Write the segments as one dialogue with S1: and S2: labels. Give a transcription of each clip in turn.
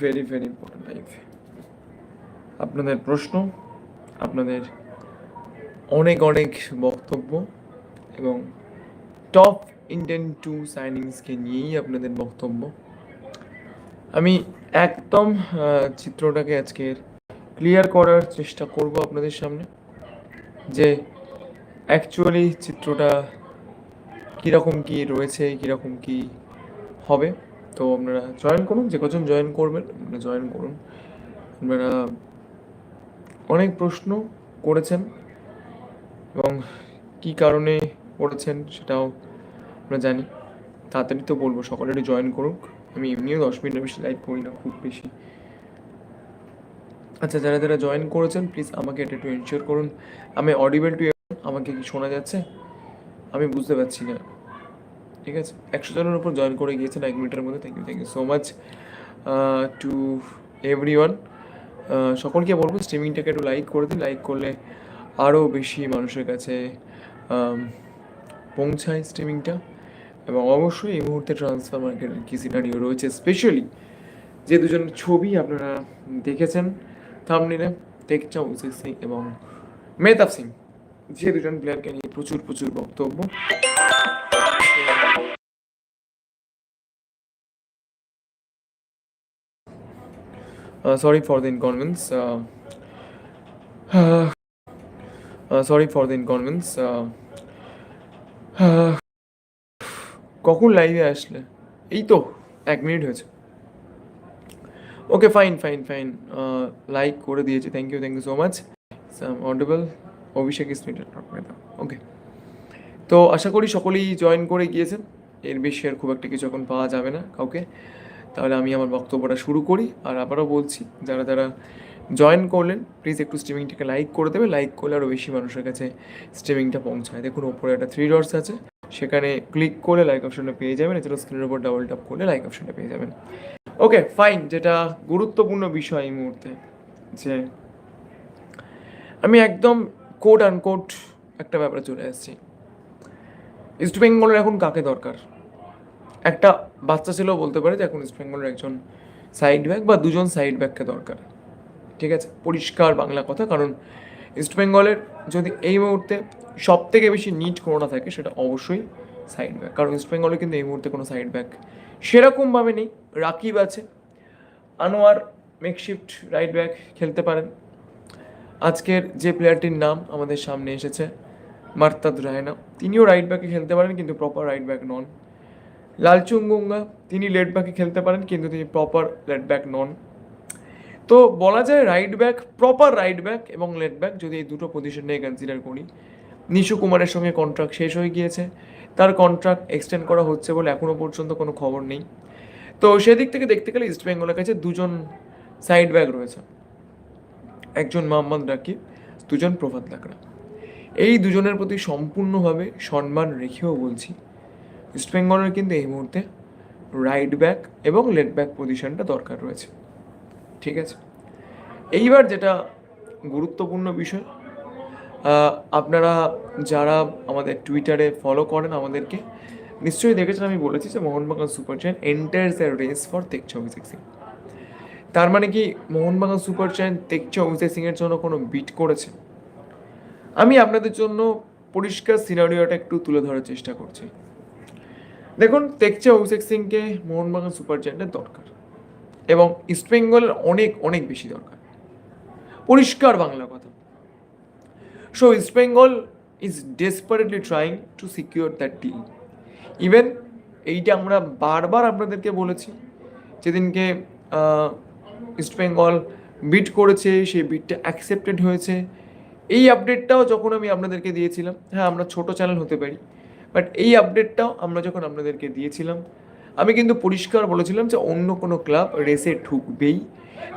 S1: Very very important life আপনাদের প্রশ্ন, আপনাদের অনেক অনেক বক্তব্য এবং টপ ইন্টেন টু সাইনিংসকে নিয়েই আপনাদের বক্তব্য। আমি একদম চিত্রটাকে আজকের ক্লিয়ার করার চেষ্টা করব আপনাদের সামনে যে অ্যাকচুয়ালি চিত্রটা কীরকম কি রয়েছে, কীরকম কি হবে। তো আপনারা জয়েন করুন, যে কজন জয়েন করবেন, আপনারা জয়েন করুন। আপনারা অনেক প্রশ্ন করেছেন এবং কি কারণে করেছেন সেটাও আমরা জানি। তাড়াতাড়ি তো বলব, সকলেরই জয়েন করুক। আমি এমনিও দশ মিনিটের বেশি লাইভ করি না, খুব বেশি। আচ্ছা যারা যারা জয়েন করেছেন প্লিজ আমাকে এটা একটু এনশিওর করুন। আমি অডিবেল টু আমাকে কি শোনা যাচ্ছে? আমি বুঝতে পারছি না। ঠিক আছে? একশো জনের উপর জয়েন করে গিয়েছেন এক মিনিটের মধ্যে। Thank you thank you so much to every one সকলকে বলব স্ট্রিমিংটাকে একটু লাইক করে দিন। লাইক করলে আরও বেশি মানুষের কাছে পৌঁছায় স্ট্রিমিংটা এবং অবশ্যই এই মুহূর্তে ট্রান্সফার মার্কেটের কি সিনারিও রয়েছে? স্পেশালি যে দুজন ছবি আপনারা দেখেছেন থামনিলে টেকচা উসিক সিং এবং মেহতাব সিং যে দুজন প্লেয়ারকে নিয়ে প্রচুর প্রচুর বক্তব্য। Uh, uh, sorry for the inconvenience. Uh, uh, কখন লাইভে আসলে? এই তো এক মিনিট হয়েছে। Okay fine fine fine like করে দিয়েছি thank you thank you so much audible Abhishek is okay তো আশা করি সকলেই জয়েন করে গিয়েছেন। এর বেশি আর খুব একটা কিছু এখন পাওয়া যাবে না কাউকে। তাহলে আমি আমার বক্তব্যটা শুরু করি আর আবারও বলছি, যারা যারা জয়েন করলেন প্লিজ একটু স্ট্রিমিংটাকে লাইক করে দেবে। লাইক করলে আরও বেশি মানুষের কাছে স্ট্রিমিংটা পৌঁছায়। দেখুন, ওপরে একটা থ্রি ডটস আছে। সেখানে ক্লিক করলে লাইক অপশনটা পেয়ে যাবেন। এছাড়া স্ক্রিনের উপর ডাবল ট্যাপ করলে লাইক অপশনটা পেয়ে যাবেন। ওকে ফাইন যেটা গুরুত্বপূর্ণ বিষয় এই মুহূর্তে, যে আমি একদম কোট আনকোট একটা ব্যাপারে চলে আসছি। ইস্ট বেঙ্গলের এখন কাকে দরকার? একটা বাচ্চা ছেলেও বলতে পারে যে এখন ইস্ট বেঙ্গলের একজন সাইড ব্যাক বা দুজন সাইড ব্যাককে দরকার। ঠিক আছে? পরিষ্কার বাংলা কথা, কারণ ইস্ট বেঙ্গলের যদি এই মুহূর্তে সব থেকে বেশি নিট করোনা থাকে সেটা অবশ্যই সাইড ব্যাক কারণ ইস্ট বেঙ্গলে কিন্তু এই মুহূর্তে কোনো সাইড ব্যাক সেরকমভাবে নেই। রাকিব আছে, আনোয়ার মেকশিফট রাইট ব্যাক খেলতে পারেন। আজকের যে প্লেয়ারটির নাম আমাদের সামনে এসেছে, মার্তাদ রায়না। তিনিও রাইট ব্যাকে খেলতে পারেন, কিন্তু প্রপার রাইট ব্যাক নন। লালচুঙ্গুঙ্গা, তিনি লেট ব্যাকে খেলতে পারেন, কিন্তু তিনি প্রপার লেট ব্যাক নন। তো বলা যায় right back proper right back এবং লেট ব্যাক যদি এই দুটো পজিশনে কনসিডার করি, নিশু কুমারের সঙ্গে কন্ট্রাক্ট শেষ হয়ে গিয়েছে। তার কন্ট্রাক্ট এক্সটেন্ড করা হচ্ছে বলে এখনও পর্যন্ত কোনো খবর নেই। তো সেদিক থেকে দেখতে গেলে ইস্ট বেঙ্গলের কাছে দুজন সাইড ব্যাক রয়েছে। একজন মোহাম্মদ রাকিব, দুজন প্রভাত লাকড়া। এই দুজনের প্রতি সম্পূর্ণভাবে সম্মান রেখেও বলছি ইস্ট বেঙ্গলের কিন্তু এই মুহূর্তে রাইট ব্যাক এবং লেট ব্যাক পজিশনটা দরকার রয়েছে। ঠিক আছে? এইবার যেটা গুরুত্বপূর্ণ বিষয় আপনারা যারা আমাদের টুইটারে ফলো করেন আমাদেরকে, নিশ্চয়ই দেখেছেন আমি বলেছি যে Mohun Bagan super giant enters the race for Tekcham Abhishek Singh তার মানে কি মোহনবাগান সুপার জায়ান্ট তেকচা অভিষেক সিংয়ের জন্য কোনো বিট করেছে? আমি আপনাদের জন্য পরিষ্কার সিনারিওটা একটু তুলে ধরার চেষ্টা করছি। দেখুন তেকচা অভিষেক সিংকে মোহনবাগান সুপার দরকার। এবং ইস্টবেঙ্গলের অনেক অনেক বেশি দরকার। পরিষ্কার বাংলা কথা। So East Bengal is desperately trying to secure that deal even এইটা আমরা বারবার আপনাদেরকে বলেছি, যেদিনকে ইস্টবেঙ্গল বিট করেছে, সেই বিটটা অ্যাকসেপ্টেড হয়েছে। এই আপডেটটাও যখন আমি আপনাদেরকে দিয়েছিলাম হ্যাঁ আমরা ছোট চ্যানেল হতে পারি বাট এই আপডেটটাও আমরা যখন আপনাদেরকে দিয়েছিলাম, আমি কিন্তু পরিষ্কার বলেছিলাম যে অন্য কোনো ক্লাব রেসে ঢুকবেই।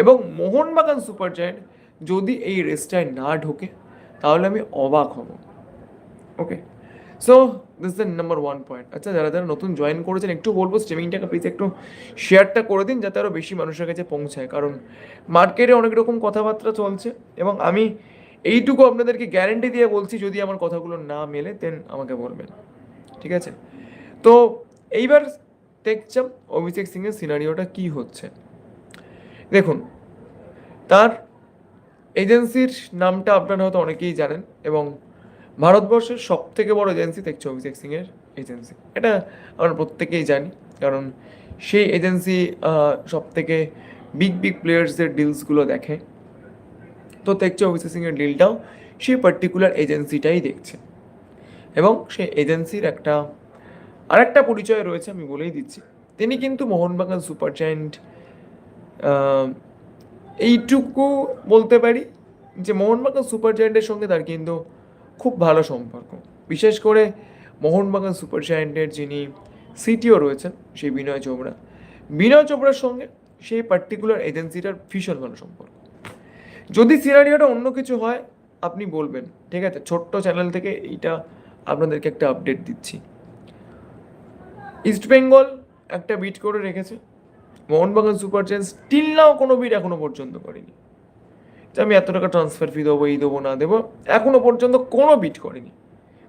S1: এবং মোহনবাগান সুপার জায়েন্ট যদি এই রেসটায় না ঢোকে, তাহলে আমি অবাক হব। Okay so this the number one point আচ্ছা যারা যারা নতুন জয়েন করেছেন, একটু বলব স্ট্রিমিংটাকে প্লিজ একটু শেয়ারটা করে দিন, যাতে আরও বেশি মানুষের কাছে পৌঁছায়। কারণ মার্কেটে অনেক রকম কথাবার্তা চলছে এবং আমি এইটুকু আপনাদেরকে গ্যারেন্টি দিয়ে বলছি, যদি আমার কথাগুলো না মেলে দেন আমাকে বলবেন। ঠিক আছে? তো এইবার দেখছাম অভিষেক সিংয়ের সিনারিওটা কি হচ্ছে? দেখুন, তার এজেন্সির নামটা আপনারা হয়তো অনেকেই জানেন এবং ভারতবর্ষের সব থেকে বড় এজেন্সি দেখছে অভিষেক সিংয়ের এজেন্সি এটা আমরা প্রত্যেকেই জানি, কারণ সেই এজেন্সি সব থেকে বিগ বিগ প্লেয়ার্সদের ডিলসগুলো দেখে। তো দেখছে অভিষেক সিংয়ের ডিলটাও সেই পার্টিকুলার এজেন্সিটাই দেখছে। এবং সেই এজেন্সির একটা, আরেকটা পরিচয় রয়েছে আমি বলেই দিচ্ছি। তিনি কিন্তু মোহনবাগান সুপার জায়েন্ট এইটুকু বলতে পারি যে মোহনবাগান সুপার জায়েন্টের সঙ্গে তার কিন্তু খুব ভালো সম্পর্ক। বিশেষ করে মোহনবাগান সুপার জায়েন্টের যিনি সিটিও রয়েছেন, সেই বিনয় চোপড়া। বিনয় চোপড়ার সঙ্গে সেই পার্টিকুলার এজেন্সিটার ভীষণ ভালো সম্পর্ক। যদি সিনারিওটা অন্য কিছু হয়, আপনি বলবেন, ঠিক আছে, ছোট্ট চ্যানেল থেকে এইটা আপনাদেরকে একটা আপডেট দিচ্ছি। ইস্ট বেঙ্গল একটা বিট করে রেখেছে। Mohun Bagan super giant still now কোনো বিট এখনও পর্যন্ত করেনি। যে আমি এত টাকা ট্রান্সফার ফি দেবো, এই দেবো, না দেবো, এখনও পর্যন্ত কোনো বিট করেনি।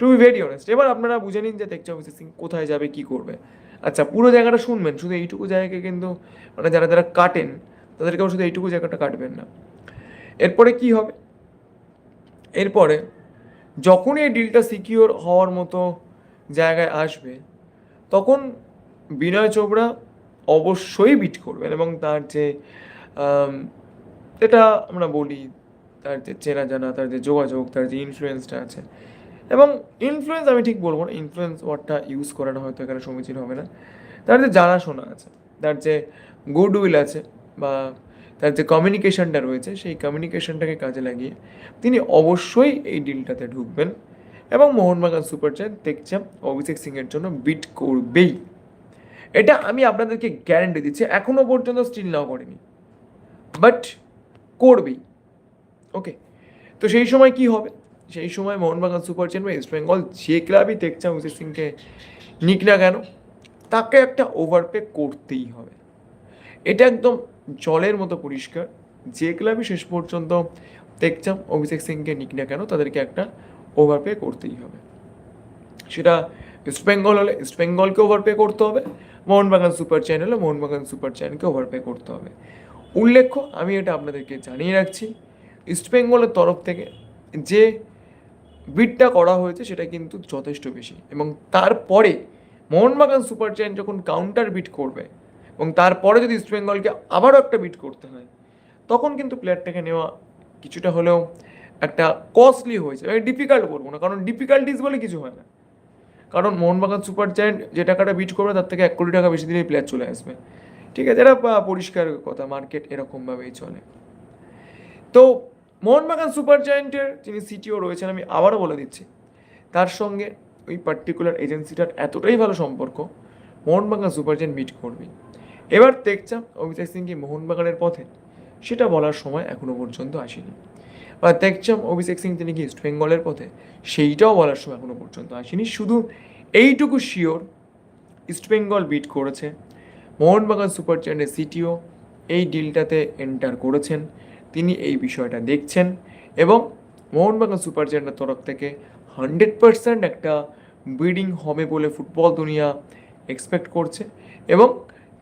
S1: টু বি ভেরি অনেস্ট এবার আপনারা বুঝে নিন যে দেখছে অভিষেক সিং কোথায় যাবে, কি করবে। আচ্ছা পুরো জায়গাটা শুনবেন, শুধু এইটুকু জায়গাকে কিন্তু মানে যারা যারা কাটেন তাদেরকেও শুধু এইটুকু জায়গাটা কাটবেন না। এরপরে কি হবে? এরপরে যখনই এই ডিলটা সিকিওর হওয়ার মতো জায়গায় আসবে, তখন বিনয় চোপড়া অবশ্যই বিট করবেন এবং তার যে যেটা আমরা বলি তার যে চেনা জানা, তার যে যোগাযোগ, তার যে ইনফ্লুয়েন্সটা আছে। এবং ইনফ্লুয়েন্স আমি ঠিক বলব না ইনফ্লুয়েন্স ওয়ার্ডটা ইউজ করানো হয়তো এখানে সমীচীন হবে না। তার যে জানাশোনা আছে, তার যে গুডউইল আছে বা তার যে কমিউনিকেশনটা রয়েছে, সেই কমিউনিকেশনটাকে কাজে লাগিয়ে তিনি অবশ্যই এই ডিলটাতে ঢুকবেন এবং মোহনবাগান সুপার চ্যান দেখছেন অভিষেক সিংয়ের জন্য বিট করবেই। এটা আমি আপনাদেরকে গ্যারেন্টি দিচ্ছি, এখনও পর্যন্ত স্টিল নাও করেনি। বাট করবেই। ওকে তো সেই সময় কি হবে? সেই সময় মোহনবাগান সুপার চেন বা ইস্ট বেঙ্গল যে ক্লাবই দেখছে অভিষেক সিংকে নিক না কেন, তাকে একটা ওভারপে করতেই হবে। এটা একদম জলের মতো পরিষ্কার যে ক্লাবই শেষ পর্যন্ত দেখছাম অভিষেক সিংকে নিক না কেন, তাদেরকে একটা ওভারপে করতেই হবে। সেটা ইস্ট বেঙ্গল হলে ইস্ট বেঙ্গলকে ওভারপে করতে হবে, মোহনবাগান সুপার চ্যান হলে মোহনবাগান সুপার চ্যানকে ওভারপে করতে হবে। উল্লেখ্য, আমি এটা আপনাদেরকে জানিয়ে রাখছি ইস্ট বেঙ্গলের তরফ থেকে যে বিটটা করা হয়েছে, সেটা কিন্তু যথেষ্ট বেশি এবং তারপরে মোহনবাগান সুপার চ্যান যখন কাউন্টার বিট করবে এবং তারপরে যদি ইস্ট বেঙ্গলকে আবারও একটা বিট করতে হয়, তখন কিন্তু প্লেয়ারটাকে নেওয়া কিছুটা হলেও একটা কস্টলি হয়েছে আমি ডিফিকাল্ট বলব না, কারণ ডিফিকাল্টিস বলে কিছু হয় না। কারণ মোহনবাগান সুপার জায়েন্ট যে টাকাটা বিট করবে, তার থেকে এক কোটি টাকা বেশি দিলেই প্লেয়ার চলে আসবে। ঠিক আছে, এটা পরিষ্কার কথা মার্কেট এরকমভাবেই চলে। তো মোহনবাগান সুপার জায়েন্টের যিনি সিটিও রয়েছেন, আমি আবারও বলে দিচ্ছি, তার সঙ্গে ওই পার্টিকুলার এজেন্সিটার এতটাই ভালো সম্পর্ক, মোহনবাগান সুপার জায়েন্ট মিট করবেই। এবার দেখছাম অভিষেক সিং কি মোহনবাগানের পথে? সেটা বলার সময় এখনও পর্যন্ত আসেনি। বা দেখছাম অভিষেক সিং তিনি কি ইস্ট বেঙ্গলের পথে? সেইটাও বলার সময় এখনও পর্যন্ত আসেনি। শুধু এইটুকু শিওর ইস্ট বেঙ্গল বিট করেছে। মোহনবাগান সুপার চ্যান্ডের সিটিও এই ডিলটাতে এন্টার করেছেন। তিনি এই বিষয়টা দেখছেন এবং মোহনবাগান সুপার চ্যান্ডের তরফ থেকে হান্ড্রেড পার্সেন্ট একটা বিডিং হবে বলে ফুটবল দুনিয়া এক্সপেক্ট করছে এবং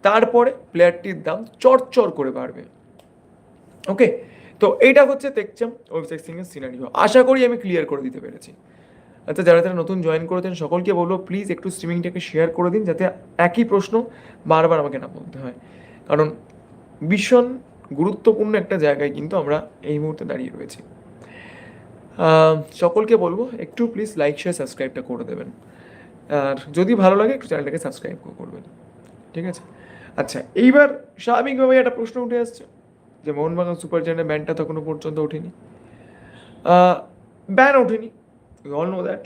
S1: তারপরে প্লেয়ারটির দাম চড়চড় করে বাড়বে। ওকে তো এইটা হচ্ছে দেখছাম অভিষেক সিংয়ের সিনারিও আশা করি আমি ক্লিয়ার করে দিতে পেরেছি। আচ্ছা যারা যারা নতুন জয়েন করেছেন, সকলকে বলব প্লিজ একটু স্ট্রিমিংটাকে শেয়ার করে দিন, যাতে একই প্রশ্ন বারবার আমাকে না বলতে হয়। কারণ ভীষণ গুরুত্বপূর্ণ একটা জায়গায় কিন্তু আমরা এই মুহূর্তে দাঁড়িয়ে রয়েছি। সকলকে বলব, একটু প্লিজ লাইক শেয়ার সাবস্ক্রাইবটা করে দেবেন। আর যদি ভালো লাগে, একটু চ্যানেলটাকে সাবস্ক্রাইব করবেন। ঠিক আছে? আচ্ছা এইবার স্বাভাবিকভাবে একটা প্রশ্ন উঠে আসছে যে মোহনবাগান সুপার জায়ান্টের ব্যানটা তখনও পর্যন্ত ওঠেনি। ব্যান ওঠেনি অল নো দ্যাট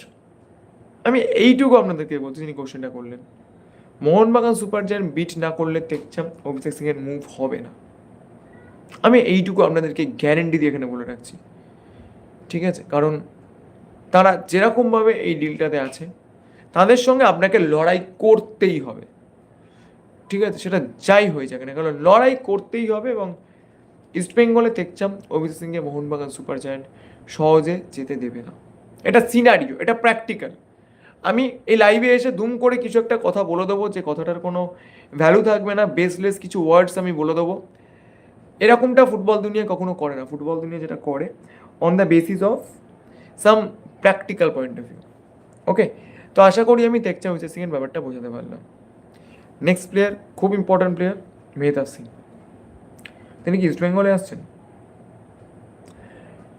S1: আমি এইটুকু আপনাদেরকে বলছি, যিনি কোশ্চেনটা করলেন। মোহনবাগান সুপার জায়ান্ট বিট না করলে দেখছাম অভিষেক সিংয়ের মুভ হবে না। আমি এইটুকু আপনাদেরকে গ্যারেন্টি দিয়ে এখানে বলে রাখছি। ঠিক আছে? কারণ তারা যেরকমভাবে এই ডিলটাতে আছে, তাদের সঙ্গে আপনাকে লড়াই করতেই হবে। ঠিক আছে, সেটা যাই হয়ে যাক না কারণ লড়াই করতেই হবে এবং ইস্ট বেঙ্গলে দেখছাম অভিজিৎ সিংকে মোহনবাগান সুপার জায়ান্ট সহজে যেতে দেবে না। এটা সিনারিও এটা প্র্যাকটিক্যাল আমি এই লাইভে এসে দুম করে কিছু একটা কথা বলে দেবো, যে কথাটার কোনো ভ্যালু থাকবে না বেসলেস কিছু ওয়ার্ডস আমি বলে দেবো। এরকমটা ফুটবল দুনিয়া কখনো করে না। ফুটবল দুনিয়া যেটা করে on the basis of some practical point of view okay তো আশা করি আমি টেকচা উইচে সিংয়ের ব্যাপারটা বোঝাতে পারলাম। নেক্সট প্লেয়ার খুব ইম্পর্ট্যান্ট প্লেয়ার মেহতাব সিং। তিনি কি ইস্ট বেঙ্গলে আসছেন?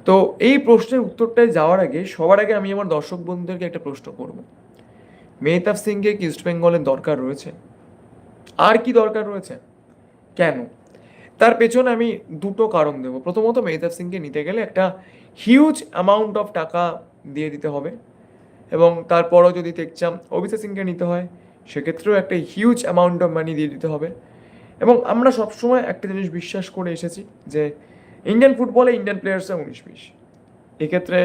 S1: তো এই প্রশ্নের উত্তরটায় যাওয়ার আগে, সবার আগে আমি আমার দর্শক বন্ধুদেরকে একটা প্রশ্ন করব। মেহতাব সিংকে কি ইস্ট বেঙ্গলের দরকার রয়েছে? আর কি দরকার রয়েছে? কেন? তার পেছনে আমি দুটো কারণ দেবো। প্রথমত মেহতাব সিংকে নিতে গেলে একটা হিউজ অ্যামাউন্ট অফ টাকা দিয়ে দিতে হবে এবং তারপরও যদি দেখছাম অভিষেক সিংকে নিতে হয় সেক্ষেত্রেও একটা হিউজ অ্যামাউন্ট অফ মানি দিয়ে দিতে হবে। এবং আমরা সবসময় একটা জিনিস বিশ্বাস করে এসেছি যে ইন্ডিয়ান ফুটবলে ইন্ডিয়ান প্লেয়ার্সরা উনিশ বিশ এক্ষেত্রে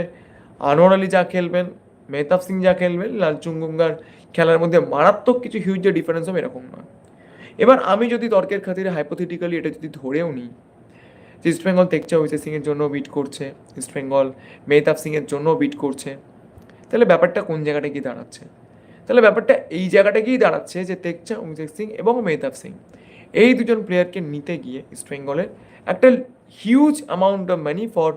S1: আনোয়ার আলী যা খেলবেন, মেহতাব সিং যা খেলবেন লালচুঙ্গুঙ্গার খেলার মধ্যে মারাত্মক কিছু হিউজ যে ডিফারেন্স হবে এরকম নয়। এবার আমি যদি তর্কের খাতিরে হাইপোথেটিক্যালি এটা যদি ধরেও নিই, যে ইস্ট বেঙ্গল তেকচা অভিষেক সিংয়ের জন্য বিট করছে ইস্ট বেঙ্গল মেহতাব সিংয়ের জন্য বিট করছে, তাহলে ব্যাপারটা কোন জায়গাটা গিয়ে দাঁড়াচ্ছে? তাহলে ব্যাপারটা এই জায়গাটা গিয়েই দাঁড়াচ্ছে যে তেকচা অভিষেক সিং এবং মেহতাব সিং। এই দুজন প্লেয়ারকে নিতে গিয়ে ইস্ট বেঙ্গলের একটা huge amount of money for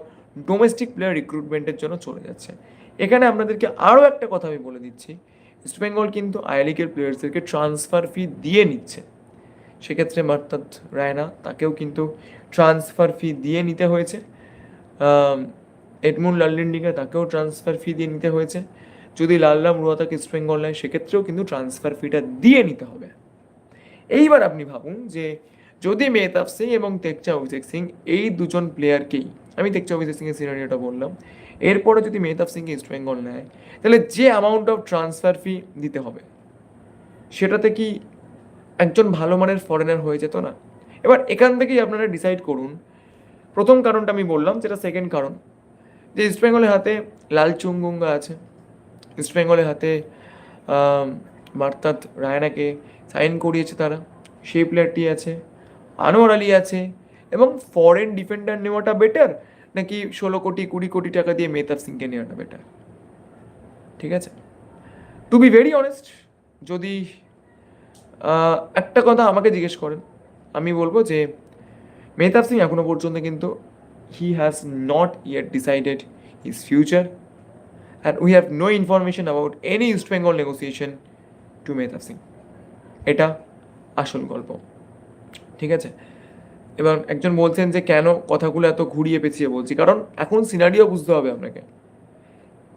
S1: domestic player রিক্রুটমেন্টের জন্য চলে যাচ্ছে। এখানে আপনাদেরকে আরও একটা কথা আমি বলে দিচ্ছি। ইস্ট বেঙ্গল কিন্তু আই লিগের প্লেয়ার্সদেরকে ট্রান্সফার ফি দিয়ে নিচ্ছে। সেক্ষেত্রে মার্তাদ রায়না তাকেও কিন্তু ট্রান্সফার ফি দিয়ে নিতে হয়েছে। এডমুন লাল্লিন্ডিকা তাকেও ট্রান্সফার ফি দিয়ে নিতে হয়েছে। যদি লালরাম রুয়াতাকে ইস্ট বেঙ্গল নেয় সেক্ষেত্রেও কিন্তু ট্রান্সফার ফিটা দিয়ে নিতে হবে। এইবার আপনি ভাবুন যে যদি মেহতাব সিং এবং তেকচা অভিষেক সিং এই দুজন প্লেয়ারকেই আমি তেকচা অভিষেক সিংয়ের সিনারিওটা বললাম, এরপরে যদি মেহতাব সিংকে ইস্ট বেঙ্গল নেয়, তাহলে যে অ্যামাউন্ট অফ ট্রান্সফার ফি দিতে হবে, সেটাতে কি একজন ভালো মানের ফরেনার হয়ে যেত না? এবার এখান থেকেই আপনারা ডিসাইড করুন। প্রথম কারণটা আমি বললাম, যেটা সেকেন্ড কারণ, যে ইস্ট বেঙ্গলের হাতে লাল চুঙ্গুঙ্গা আছে ইস্ট বেঙ্গলের হাতে মার্তাত রায়নাকে সাইন করিয়েছে তারা। সেই প্লেয়ারটি আছে, আনোয়ার আলী আছে, এবং ফরেন ডিফেন্ডার নেওয়াটা বেটার নাকি ষোলো কোটি, কুড়ি কোটি টাকা দিয়ে মেহতাব সিংকে নেওয়াটা বেটার ঠিক আছে? টু বি ভেরি অনেস্ট যদি একটা কথা আমাকে জিজ্ঞেস করেন, আমি বলব যে, মেহতাব সিং এখনও পর্যন্ত কিন্তু he has not yet decided his future and we have no information about any East Bengal negotiation to Mehtab Singh এটা আসল গল্প। ঠিক আছে? এবং একজন বলছেন যে, কেন কথাগুলো এত ঘুরিয়ে পেঁচিয়ে বলছি? কারণ এখন সিনারিও বুঝতে হবে আপনাকে।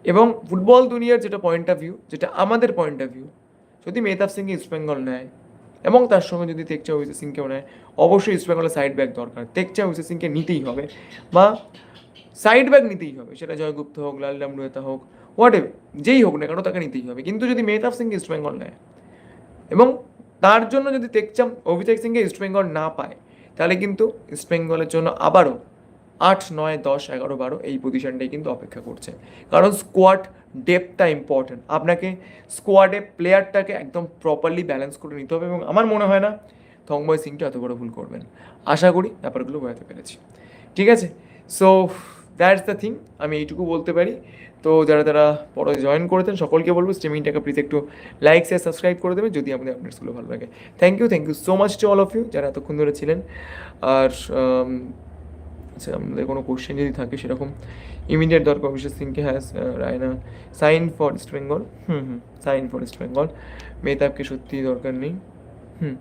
S1: এবং ফুটবল দুনিয়ার যেটা পয়েন্ট অফ ভিউ যেটা আমাদের পয়েন্ট অফ ভিউ যদি মেহতাব সিংকে ইস্ট বেঙ্গল নেয়, এবং তার সঙ্গে যদি তেকচা উইসে সিংকেও নেয়, অবশ্যই ইস্ট বেঙ্গলের সাইড ব্যাক দরকার। তেকচা উইসে সিংকে নিতেই হবে। বা সাইড ব্যাক নিতেই হবে। সেটা জয়গুপ্ত হোক, লাল ডামরুয়েতা হোক হোয়াট এভার যেই হোক না কেন, তাকে নিতেই হবে। কিন্তু যদি মেহতাব সিংকে ইস্ট বেঙ্গল নেয় এবং তার জন্য যদি তেকচাম অভিষেক সিংকে ইস্ট বেঙ্গল না পায়, তাহলে কিন্তু ইস্ট বেঙ্গলের জন্য আবারও আট, নয়, দশ, এগারো, বারো এই পজিশনটাই কিন্তু অপেক্ষা করছে। কারণ স্কোয়াড ডেপটা ইম্পর্টেন্ট আপনাকে স্কোয়াডে প্লেয়ারটাকে একদম প্রপারলি ব্যালেন্স করে নিতে হবে এবং আমার মনে হয় না থংময় সিংটা এত বড় ভুল করবেন। আশা করি ব্যাপারগুলো বোঝাতে পেরেছি। ঠিক আছে? সো দ্যাটস দ্য থিং আমি এইটুকু বলতে পারি। তো যারা তারা পরে জয়েন করেছেন, সকলকে বলব স্ট্রিমিংটাকে প্লিজ একটু লাইক শেয়ার সাবস্ক্রাইব করে দেবে যদি আপনাদের আপডেটসগুলো ভালো লাগে। Thank you thank you so much to all of you যারা এতক্ষণ ধরে ছিলেন। আর আচ্ছা আমাদের কোনো কোশ্চেন যদি থাকে সেরকম ইমিডিয়েট দরকার অভিষেক সিংকে has Raina sign for East Bengal hmm hmm sign for East Bengal মেহতাবকে সত্যি দরকার নেই। হুম।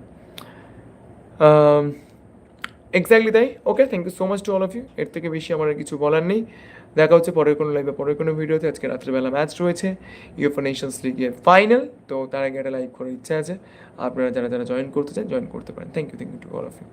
S1: এক্স্যাক্টলি তাই? Okay thank you so much to all of you এর থেকে বেশি আমার কিছু বলার নেই। দেখা হচ্ছে পরের কোনো লাইভে পরের কোনো ভিডিওতে আজকে রাত্রেবেলা ম্যাচ রয়েছে ইউএফও নেশনস লিগের ফাইনাল তো তার আগে একটা লাইভ করার ইচ্ছা আছে। আপনারা যারা যারা জয়েন করতে চান জয়েন করতে পারেন। Thank you thank you to all of you